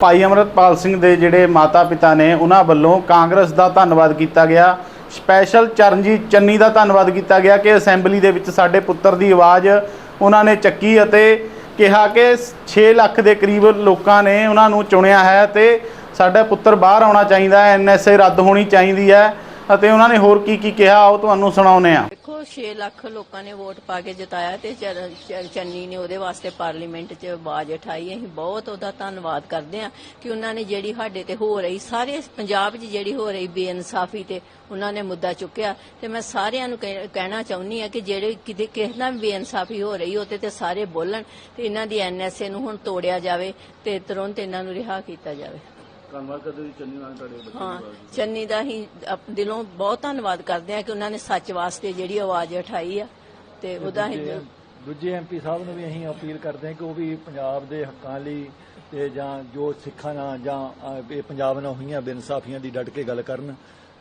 ਭਾਈ ਅਮਰਤਪਾਲ ਸਿੰਘ ਦੇ ਜਿਹੜੇ ਮਾਤਾ-ਪਿਤਾ ਨੇ, ਉਹਨਾਂ ਵੱਲੋਂ ਕਾਂਗਰਸ ਦਾ ਧੰਨਵਾਦ ਕੀਤਾ ਗਿਆ। ਸਪੈਸ਼ਲ ਚਰਨਜੀਤ ਚੰਨੀ ਦਾ ਧੰਨਵਾਦ ਕੀਤਾ ਗਿਆ ਕਿ ਅਸੈਂਬਲੀ ਦੇ ਵਿੱਚ ਸਾਡੇ ਪੁੱਤਰ ਦੀ ਆਵਾਜ਼ ਉਹਨਾਂ ਨੇ ਚੱਕੀ ਅਤੇ ਕਿਹਾ ਕਿ 6 ਲੱਖ ਦੇ ਕਰੀਬ ਲੋਕਾਂ ਨੇ ਉਹਨਾਂ ਨੂੰ ਚੁਣਿਆ ਹੈ ਤੇ ਸਾਡਾ ਪੁੱਤਰ ਬਾਹਰ ਆਉਣਾ ਚਾਹੀਦਾ ਹੈ ਐਨਐਸਏ ਰੱਦ ਹੋਣੀ ਚਾਹੀਦੀ ਹੈ ਅਤੇ ਉਹਨਾਂ ਨੇ ਹੋਰ ਕੀ ਕੀ ਕਿਹਾ, ਉਹ ਤੁਹਾਨੂੰ ਸੁਣਾਉਂਦੇ ਆ ਦੇਖੋ 6 ਲੱਖ ਲੋਕਾਂ ਨੇ ਵੋਟ ਪਾ ਕੇ ਜਿਤਾਇਆ ਤੇ ਚਰ- ਚਰ- ਚੰਨੀ ਨੇ ਉਹਦੇ ਵਾਸਤੇ ਪਾਰਲੀਮੈਂਟ 'ਚ ਆਵਾਜ਼ ਉਠਾਈ। ਅਸੀਂ ਬਹੁਤ ਉਹਦਾ ਧੰਨਵਾਦ ਕਰਦੇ ਹਾਂ ਕਿ ਉਹਨਾਂ ਨੇ ਜਿਹੜੀ ਸਾਡੇ ਤੇ ਹੋ ਰਹੀ, ਸਾਰੇ ਪੰਜਾਬ 'ਚ ਜਿਹੜੀ ਹੋ ਰਹੀ ਬੇਇਨਸਾਫੀ ਤੇ ਉਹਨਾਂ ਨੇ ਮੁੱਦਾ ਚੁੱਕਿਆ। ਤੇ ਮੈਂ ਸਾਰਿਆਂ ਨੂੰ ਕਹਿ- ਕਹਿਣਾ ਚਾਹੁੰਦੀ ਹਾਂ ਕਿ ਜਿਹੜੇ ਕਿਤੇ ਕਿਸੇ ਨਾਲ ਵੀ ਬੇਇਨਸਾਫੀ ਹੋ ਰਹੀ, ਉਹਤੇ ਤੇ ਸਾਰੇ ਬੋਲਣ ਤੇ ਇਹਨਾਂ ਦੀ ਐਨਐਸਏ ਨੂੰ ਹੁਣ ਤੋੜਿਆ ਜਾਵੇ ਤੇ ਤੁਰੰਤ ਇਹਨਾਂ ਨੂੰ ਰਿਹਾ ਕੀਤਾ ਜਾਵੇ। ਧੰਨਵਾਦ ਕਰਦੇ ਜੀ ਚੰਨੀ ਨਾਲ ਤੁਹਾਡੇ ਹਾਂ ਚੰਨੀ ਦਾ ਹੀ ਅਪ- ਦਿਲੋਂ ਬਹੁਤ ਧੰਨਵਾਦ ਕਰਦੇ ਆ ਕਿ ਉਹਨਾਂ ਨੇ ਸੱਚ ਵਾਸਤੇ ਜਿਹੜੀ ਆਵਾਜ਼ ਉਠਾਈ ਆ ਤੇ ਉਹਦਾ ਹੀ ਦੂਜੇ- ਦੂਜੇ ਐਮਪੀ ਸਾਹਿਬ ਨੂੰ ਵੀ ਅਸੀਂ ਅਪੀਲ ਕਰਦੇ ਹਾਂ ਕਿ ਉਹ ਵੀ ਪੰਜਾਬ ਦੇ ਹੱਕਾਂ ਲਈ ਤੇ ਜਾਂ ਜੋ ਸਿੱਖਾਂ ਨਾਲ ਜਾਂ ਅਹ, ਇਹ ਪੰਜਾਬ ਨਾਲ ਹੋਈਆਂ ਬੇਇਨਸਾਫੀਆਂ ਦੀ ਡਟ ਕੇ ਗੱਲ ਕਰਨ।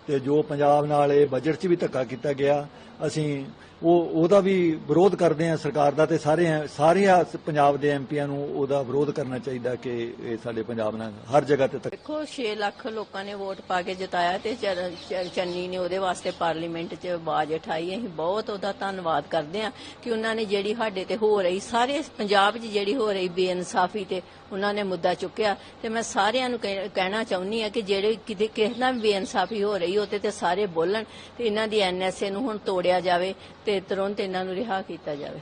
ਤੇ ਜੋ ਪੰਜਾਬ ਨਾਲ ਇਹ ਬਜਟ 'ਚ ਵੀ ਧੱਕਾ ਕੀਤਾ ਗਿਆ, ਅਸੀਂ ਉਹ, ਉਹਦਾ ਵੀ ਵਿਰੋਧ ਕਰਦੇ ਹਾਂ ਸਰਕਾਰ ਦਾ ਤੇ ਸਾਰੇ ਸਾਰੇ ਪੰਜਾਬ ਦੇ ਐਮਪੀਆਂ ਨੂੰ ਉਹਦਾ ਵਿਰੋਧ ਕਰਨਾ ਚਾਹੀਦਾ ਕਿ ਇਹ ਸਾਡੇ ਪੰਜਾਬ ਨਾਲ ਹਰ ਜਗ੍ਹਾ ਤੇ ਧੱਕਾ ਦੇਖੋ 6 ਲੱਖ ਲੋਕਾਂ ਨੇ ਵੋਟ ਪਾ ਕੇ ਜਿਤਾਇਆ ਤੇ ਚਰ- ਚੰਨੀ ਨੇ ਉਹਦੇ ਵਾਸਤੇ ਪਾਰਲੀਮੈਂਟ 'ਚ ਆਵਾਜ਼ ਉਠਾਈ। ਅਸੀਂ ਬਹੁਤ ਉਹਦਾ ਧੰਨਵਾਦ ਕਰਦੇ ਹਾਂ ਕਿ ਉਹਨਾਂ ਨੇ ਜਿਹੜੀ ਸਾਡੇ ਤੇ ਹੋ ਰਹੀ, ਸਾਰੇ ਪੰਜਾਬ 'ਚ ਜਿਹੜੀ ਹੋ ਰਹੀ ਬੇਇਨਸਾਫੀ ਤੇ ਉਹਨਾਂ ਨੇ ਮੁੱਦਾ ਚੁੱਕਿਆ। ਤੇ ਮੈਂ ਸਾਰਿਆਂ ਨੂੰ ਕਹਿਣਾ ਚਾਹੁੰਦੀ ਹਾਂ ਕਿ ਜਿਹੜੇ ਕਿਤੇ ਕਿਸੇ ਨਾਲ ਵੀ ਬੇਇਨਸਾਫੀ ਹੋ ਰਹੀ ਉਹਤੇ ਤੇ ਸਾਰੇ ਬੋਲਣ ਤੇ ਇਹਨਾਂ ਦੀ ਐਨਐਸਏ ਨੂੰ ਹੁਣ ਤੋੜਿਆ ਜਾਵੇ ਤੇ ਤੁਰੰਤ ਇਹਨਾਂ ਨੂੰ ਰਿਹਾ ਕੀਤਾ ਜਾਵੇ।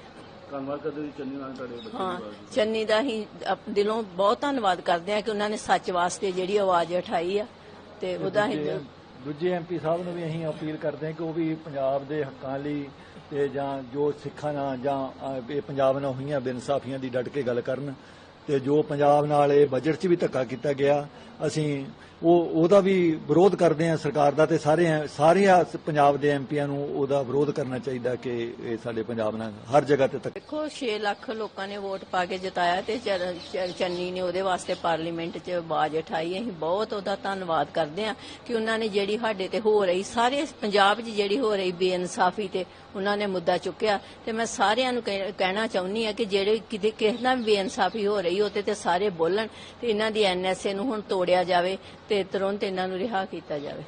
ਧੰਨਵਾਦ ਕਰਦੇ ਜੀ ਚੰਨੀ ਨਾਲ ਤੁਹਾਡੇ ਹਾਂ ਚੰਨੀ ਦਾ ਹੀ ਦਿਲੋਂ ਬਹੁਤ ਧੰਨਵਾਦ ਕਰਦੇ ਆ ਕਿ ਉਹਨਾਂ ਨੇ ਸੱਚ ਵਾਸਤੇ ਜਿਹੜੀ ਆਵਾਜ਼ ਉਠਾਈ ਆ ਤੇ ਉਹਦਾ ਹੀ ਦੂਜੇ- ਐਮਪੀ ਸਾਹਿਬ ਨੂੰ ਵੀ ਅਸੀਂ ਅਪੀਲ ਕਰਦੇ ਹਾਂ ਕਿ ਉਹ ਵੀ ਪੰਜਾਬ ਦੇ ਹੱਕਾਂ ਲਈ ਤੇ ਜਾਂ ਜੋ ਸਿੱਖਾਂ ਨਾਲ ਜਾਂ ਇਹ ਪੰਜਾਬ ਨਾਲ ਹੋਈਆਂ ਬੇਇਨਸਾਫੀਆਂ ਦੀ ਡਟ ਕੇ ਗੱਲ ਕਰਨ। ਤੇ ਜੋ ਪੰਜਾਬ ਨਾਲ ਇਹ ਬਜਟ 'ਚ ਵੀ ਧੱਕਾ ਕੀਤਾ ਗਿਆ, ਅਸੀਂ ਉਹ, ਉਹਦਾ ਵੀ ਵਿਰੋਧ ਕਰਦੇ ਹਾਂ ਸਰਕਾਰ ਦਾ ਤੇ ਸਾਰੇ ਸਾਰੇ ਪੰਜਾਬ ਦੇ ਐਮਪੀਆਂ ਨੂੰ ਉਹਦਾ ਵਿਰੋਧ ਕਰਨਾ ਚਾਹੀਦਾ ਕਿ ਇਹ ਸਾਡੇ ਪੰਜਾਬ ਨਾਲ ਹਰ ਜਗ੍ਹਾ ਤੇ ਧੱਕਾ ਦੇਖੋ 6 ਲੱਖ ਲੋਕਾਂ ਨੇ ਵੋਟ ਪਾ ਕੇ ਜਿਤਾਇਆ ਤੇ ਚਰ- ਚੰਨੀ ਨੇ ਉਹਦੇ ਵਾਸਤੇ ਪਾਰਲੀਮੈਂਟ 'ਚ ਆਵਾਜ਼ ਉਠਾਈ। ਅਸੀਂ ਬਹੁਤ ਉਹਦਾ ਧੰਨਵਾਦ ਕਰਦੇ ਹਾਂ ਕਿ ਉਹਨਾਂ ਨੇ ਜਿਹੜੀ ਸਾਡੇ ਤੇ ਹੋ ਰਹੀ, ਸਾਰੇ ਪੰਜਾਬ 'ਚ ਜਿਹੜੀ ਹੋ ਰਹੀ ਬੇਇਨਸਾਫੀ ਤੇ ਉਹਨਾਂ ਨੇ ਮੁੱਦਾ ਚੁੱਕਿਆ। ਤੇ ਮੈਂ ਸਾਰਿਆਂ ਨੂੰ ਕਹਿਣਾ ਚਾਹੁੰਦੀ ਹਾਂ ਕਿ ਜਿਹੜੇ ਕਿਤੇ ਕਿਸੇ ਨਾਲ ਵੀ ਬੇਇਨਸਾਫੀ ਹੋ ਰਹੀ ਉਹਤੇ ਤੇ ਸਾਰੇ ਬੋਲਣ ਤੇ ਇਹਨਾਂ ਦੀ ਐਨਐਸਏ ਨੂੰ ਹੁਣ ਤੋੜਿਆ ਜਾਵੇ ਤੇ ਤੁਰੰਤ ਇਹਨਾਂ ਨੂੰ ਰਿਹਾ ਕੀਤਾ ਜਾਵੇ।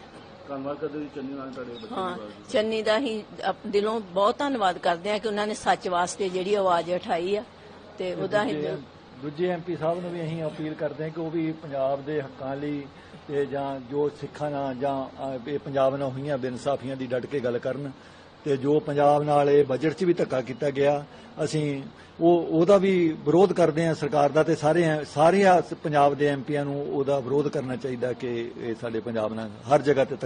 ਧੰਨਵਾਦ ਕਰਦੇ ਜੀ ਚੰਨੀ ਨਾਲ ਤੁਹਾਡੇ ਹਾਂ ਚੰਨੀ ਦਾ ਹੀ ਦਿਲੋਂ ਬਹੁਤ ਧੰਨਵਾਦ ਕਰਦੇ ਆ ਕਿ ਉਹਨਾਂ ਨੇ ਸੱਚ ਵਾਸਤੇ ਜਿਹੜੀ ਆਵਾਜ਼ ਉਠਾਈ ਆ ਤੇ ਉਹਦਾ ਹੀ ਦੂਜੇ- ਐਮਪੀ ਸਾਹਿਬ ਨੂੰ ਵੀ ਅਸੀਂ ਅਪੀਲ ਕਰਦੇ ਹਾਂ ਕਿ ਉਹ ਵੀ ਪੰਜਾਬ ਦੇ ਹੱਕਾਂ ਲਈ ਤੇ ਜਾਂ ਜੋ ਸਿੱਖਾਂ ਨਾਲ ਜਾਂ ਇਹ ਪੰਜਾਬ ਨਾਲ ਹੋਈਆਂ ਬੇਇਨਸਾਫੀਆਂ ਦੀ ਡਟ ਕੇ ਗੱਲ ਕਰਨ ਤੇ ਜੋ ਪੰਜਾਬ ਨਾਲ ਇਹ ਬਜਟ 'ਚ ਵੀ ਧੱਕਾ ਕੀਤਾ ਗਿਆ, ਅਸੀਂ ਉਹ, ਉਹਦਾ ਵੀ ਵਿਰੋਧ ਕਰਦੇ ਹਾਂ ਸਰਕਾਰ ਦਾ ਤੇ ਸਾਰੇ ਸਾਰੇ ਪੰਜਾਬ ਦੇ ਐਮਪੀਆਂ ਨੂੰ ਉਹਦਾ ਵਿਰੋਧ ਕਰਨਾ ਚਾਹੀਦਾ ਕਿ ਇਹ ਸਾਡੇ ਪੰਜਾਬ ਨਾਲ ਹਰ ਜਗ੍ਹਾ ਤੇ ਧੱਕਾ